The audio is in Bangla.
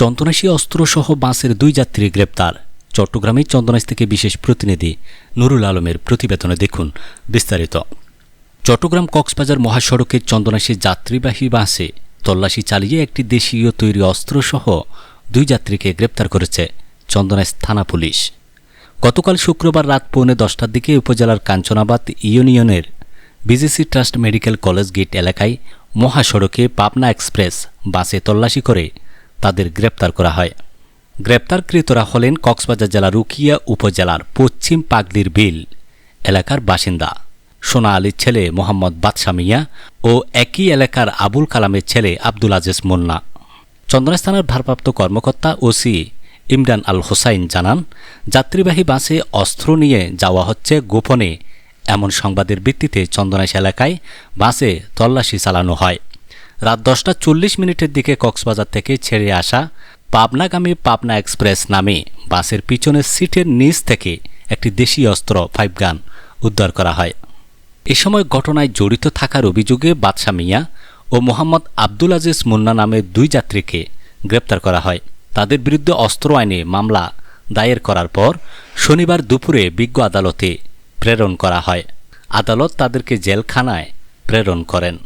চন্দনাশী অস্ত্রসহ বাসের দুই যাত্রী গ্রেপ্তার। চট্টগ্রামে চন্দনাশ থেকে বিশেষ প্রতিনিধি নুরুল আলমের প্রতিবেদনে দেখুন বিস্তারিত। চট্টগ্রাম কক্সবাজার মহাসড়কের চন্দনাশী যাত্রীবাহী বাসে তল্লাশি চালিয়ে একটি দেশীয় তৈরি অস্ত্রসহ দুই যাত্রীকে গ্রেপ্তার করেছে চন্দনাশ থানা পুলিশ। গতকাল শুক্রবার রাত পৌনে দশটার দিকে উপজেলার কাঞ্চনাবাদ ইউনিয়নের BGC trust medical college gate এলাকায় মহাসড়কে পাবনা এক্সপ্রেস বাসে তল্লাশি করে তাদের গ্রেপ্তার করা হয়। গ্রেপ্তারকৃতরা হলেন কক্সবাজার জেলার রুকিয়া উপজেলার পশ্চিম পাগলির বিল এলাকার বাসিন্দা। সোনা আলীর ছেলে মোহাম্মদ বাদশা মিয়া ও একই এলাকার আবুল কালামের ছেলে আব্দুল আজিজ মোল্লা। চন্দনাইশ থানার ভারপ্রাপ্ত কর্মকর্তা ওসি ইমরান আল হোসাইন জানান, যাত্রীবাহী বাসে অস্ত্র নিয়ে যাওয়া হচ্ছে গোপনে। এমন সংবাদের ভিত্তিতে চন্দনাইশ এলাকায় বাসে তল্লাশি চালানো হয়। রাত দশটা চল্লিশ মিনিটের দিকে কক্সবাজার থেকে ছেড়ে আসা পাবনাগামী পাবনা এক্সপ্রেস নামে বাসের পিছনের সিটের নিচ থেকে একটি দেশি অস্ত্র ফাইভ গান উদ্ধার করা হয়। এ সময় ঘটনায় জড়িত থাকার অভিযোগে বাদশা মিয়া ও মোহাম্মদ আব্দুল আজিজ মুন্না নামের দুই যাত্রীকে গ্রেপ্তার করা হয়। তাদের বিরুদ্ধে অস্ত্র আইনে মামলা দায়ের করার পর শনিবার দুপুরে বিজ্ঞ আদালতে প্রেরণ করা হয়। আদালত তাদেরকে জেলখানায় প্রেরণ করেন।